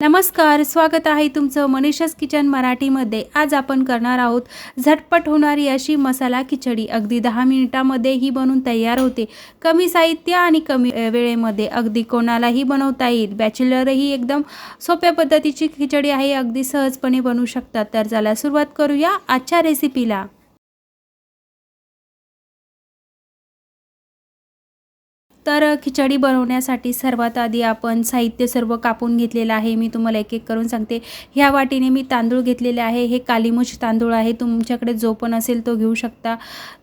नमस्कार स्वागत आहे तुमचं मनीषास किचन मराठीमध्ये. आज आपण करणार आहोत झटपट होणारी अशी मसाला खिचडी. अगदी दहा मिनिटामध्ये ही बनवून तयार होते. कमी साहित्य आणि कमी वेळेमध्ये अगदी कोणालाही बनवता येईल. बॅचलरही एकदम सोप्या पद्धतीची खिचडी आहे. अगदी सहजपणे बनवू शकतात. तर चला सुरुवात करूया आजच्या रेसिपीला तर खिचडी बनवण्यासाठी सर्वात आधी आपण साहित्य सर्व कापून घेतलेलं आहे. मी तुम्हाला एक एक करून सांगते. ह्या वाटीने मी तांदूळ घेतलेले आहे. हे कालीमुछ तांदूळ आहे. तुमच्याकडे जो पण असेल तो घेऊ शकता.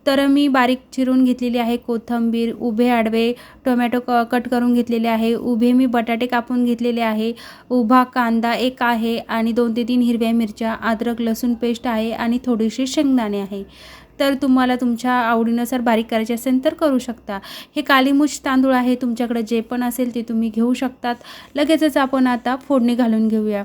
तर मी बारीक चिरून घेतलेली आहे कोथंबीर उभे आडवे टोमॅटो क कट करून घेतलेले आहे. उभे मी बटाटे कापून घेतलेले आहे. उभा कांदा एक आहे आणि दोन ते तीन हिरव्या मिरच्या अद्रक लसूण पेस्ट आहे आणि थोडीशी शेंगदाणे आहे. तर तुम्हाला तुमच्या आवडीनुसार बारीक करायचे असेल तर करू शकता. हे कालीमुछ तांदूळ आहे तुमच्याकडे जे पण असेल ते तुम्ही घेऊ शकतात. लगेचच आपण आता फोडणी घालून घेऊया.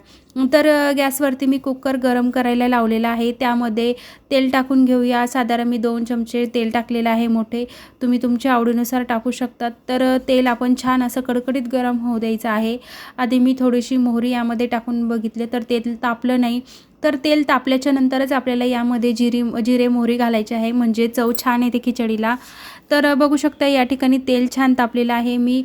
तर गॅसवरती मी कुकर गरम करायला लावलेला आहे. त्यामध्ये तेल टाकून घेऊया. साधारण मी दोन चमचे तेल टाकलेलं आहे मोठे. तुम्ही तुमच्या आवडीनुसार टाकू शकतात. तर तेल आपण छान असं कडकडीत गरम होऊ द्यायचं आहे. आधी मी थोडीशी मोहरी यामध्ये टाकून बघितले तर तेल तापलं नाही. तर तेल तापल्याच्या नंतरच आपल्याला यामध्ये जिरी जिरे मोहरी घालायचे आहे. म्हणजे चव छान येते खिचडीला. तर बघू शकता या ठिकाणी तेल छान तापलेलं आहे. मी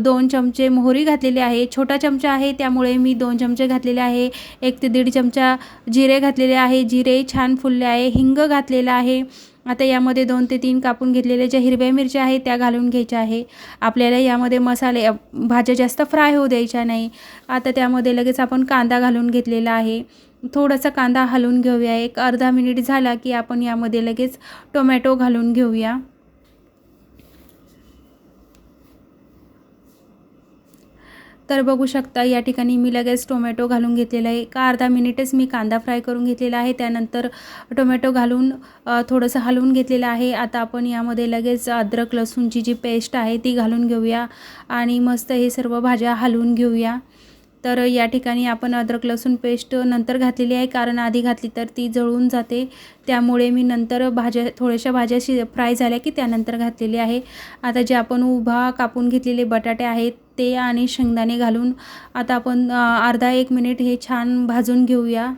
दोन चमचे मोहरी घातलेली आहे. छोटा चमचा आहे त्यामुळे मी दोन चमचे घातलेले आहे. एक ते दीड चमचा जिरे घातलेले आहे. जिरे छान फुलले आहे. हिंग घातलेलं आहे. आता यामध्ये दोन ते तीन कापून घेतलेल्या ज्या हिरव्या मिरच्या आहेत त्या घालून घ्यायच्या आहे. आपल्याला यामध्ये मसाले भाज्या जास्त फ्राय होऊ द्यायच्या नाही. आता त्यामध्ये लगेच आपण कांदा घालून घेतलेला आहे. थोडासा कांदा हलवून घेऊया. एक अर्धा मिनिट झाला की आपण यामध्ये लगेच टोमॅटो घालून घेऊया. तर बघू शकता या ठिकाणी मी लगेच टोमॅटो घालून घेतलेला आहे. का अर्धा मिनिटच मी कांदा फ्राय करून घेतलेला आहे. त्यानंतर टोमॅटो घालून थोडंसं हलवून घेतलेलं आहे. आता आपण यामध्ये लगेच अद्रक लसूणची जी पेस्ट आहे ती घालून घेऊया. आणि मस्त हे सर्व भाज्या हलवून घेऊया. तर या ठिकाणी आपण अद्रक लसूण पेस्ट नंतर घातलेली आहे. कारण आधी घातली तर ती जळून जाते. त्यामुळे मी नंतर भाज्या थोड्याशा भाज्या शि फ्राय झाल्या की त्यानंतर घातलेली आहे. आता जे आपण उभा कापून घेतलेले बटाटे आहेत ते आणि शेंगदाणे घालून आता आपण अर्धा एक मिनिट हे छान भाजून घेऊया.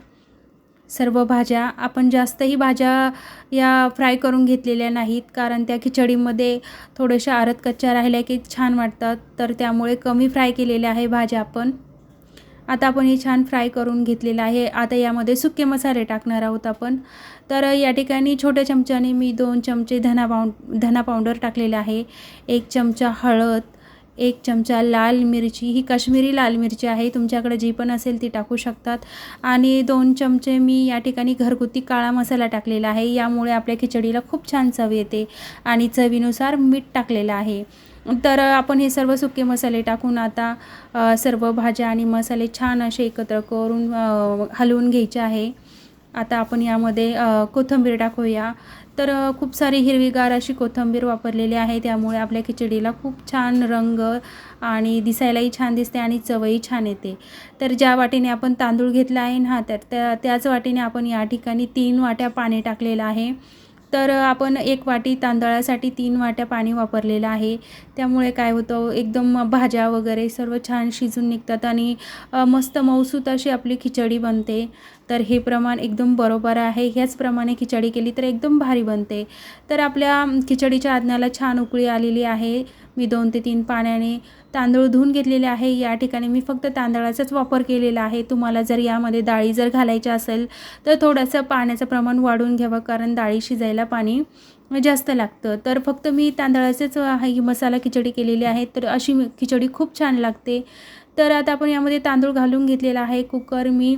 सर्व भाज्या आपण जास्तही भाज्या या फ्राय करून घेतलेल्या नाहीत. कारण त्या खिचडीमध्ये थोड्याशा आरत कच्च्या राहिल्या की छान वाटतात. तर त्यामुळे कमी फ्राय केलेल्या आहे भाज्या आपण. आता आपण हे छान फ्राय करून घेतलेलं आहे. आता यामध्ये सुके मसाले टाकणार आहोत आपण. तर या ठिकाणी छोट्या चमच्याने मी दोन चमचे धना पाऊंड धना पावडर टाकलेले आहे. एक चमचा हळद एक चमचा लाल मिरची ही काश्मीरी लाल मिरची आहे तुमच्याकडे जी पण असेल ती टाकू शकतात. आणि दोन चमचे मी या ठिकाणी घरगुती काळा मसाला टाकलेला आहे यामुळे आपल्या खिचडीला खूप छान चव येते आणि चवीनुसार मीठ टाकलेलं आहे. तर आपण हे सर्व सुके मसाले टाकून आता सर्व भाज्या आणि मसाले छान असे एकत्र करून हलवून घ्यायचे आहे. आता आपण यामध्ये कोथिंबीर टाकूया. तर खूप सारी हिरवीगार अशी कोथिंबीर वापरलेली आहे. त्यामुळे आपल्या खिचडीला खूप छान रंग आणि दिसायलाही छान दिसते आणि चवही छान येते. तर ज्या वाटीने आपण तांदूळ घेतला आहे ना तर त्या त्याच वाटीने आपण या ठिकाणी तीन वाट्या पाणी टाकलेलं आहे. तर आपण एक वाटी तांदळासाठी तीन वाट्या पाणी वापरलेलं आहे. त्यामुळे काय होतं एकदम भाज्या वगैरे सर्व छान शिजून निघतात आणि मस्त मऊसूत अशी आपली खिचडी बनते. तर हे प्रमाण एकदम बरोबर आहे. ह्याचप्रमाणे खिचडी केली तर एकदम भारी बनते. तर आपल्या खिचडीच्या आज्ञाला छान उकळी आलेली आहे. मी दोन ते तीन पाण्याने तांदूळ धुवून घेतलेले आहे. या ठिकाणी मी फक्त तांदळाचाच वापर केलेला आहे. तुम्हाला जर यामध्ये डाळी जर घालायच्या असेल तर थोडंसं पाण्याचं प्रमाण वाढवून घ्यावं कारण डाळी शिजायला पाणी जास्त लागतं. तर फक्त मी तांदळाचेच ही मसाला खिचडी केलेली आहे तर अशी मी- खिचडी खूप छान लागते. तर आता आपण यामध्ये तांदूळ घालून घेतलेला आहे कुकर. मी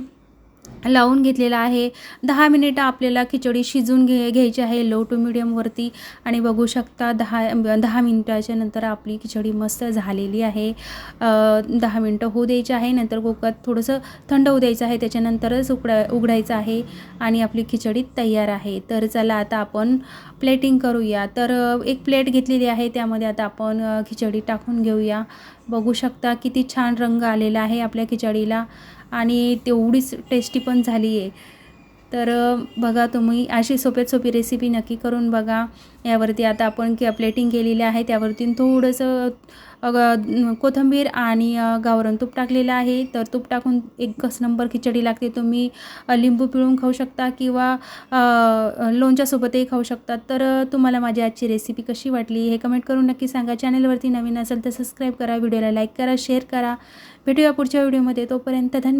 लावून घेतलेला आहे. दहा मिनिटं आपल्याला खिचडी शिजून घे घ्यायची आहे लो टू मिडियमवरती आणि बघू शकता दहा दहा मिनिटाच्या नंतर आपली खिचडी मस्त झालेली आहे. दहा मिनटं होऊ द्यायची आहे. नंतर कुकर थोडंसं थंड होऊ द्यायचं आहे. त्याच्यानंतरच उकडा उघडायचं आहे आणि आपली खिचडी तयार आहे. तर चला आता आपण प्लेटिंग करूया. तर एक प्लेट घेतलेली आहे. त्यामध्ये आता आपण खिचडी टाकून घेऊया. बघू शकता किती छान रंग आलेला आहे आपल्या खिचडीला. आणि तेवढीच टेस्टी पण झाली आहे तर बघा तुम्ही अशी सोप्यात सोपी रेसिपी नक्की करून बघा. यावरती आता आपण के प्लेटिंग केलेली आहे त्यावरती थोडंसं कोथंबीर कोथिंबीर आणि गावरण तूप टाकलेलं आहे. तर तूप टाकून एकच नंबर खिचडी लागते तुम्ही. लिंबू पिळून खाऊ शकता किंवा लोणच्यासोबतही खाऊ शकता. तर तुम्हाला माझी आजची रेसिपी कशी वाटली हे कमेंट करून नक्की सांगा. चॅनलवरती नवीन असेल तर सबस्क्राईब करा व्हिडिओला लाईक करा शेअर करा. भेटूया पुढच्या व्हिडिओमध्ये तोपर्यंत धन्यवाद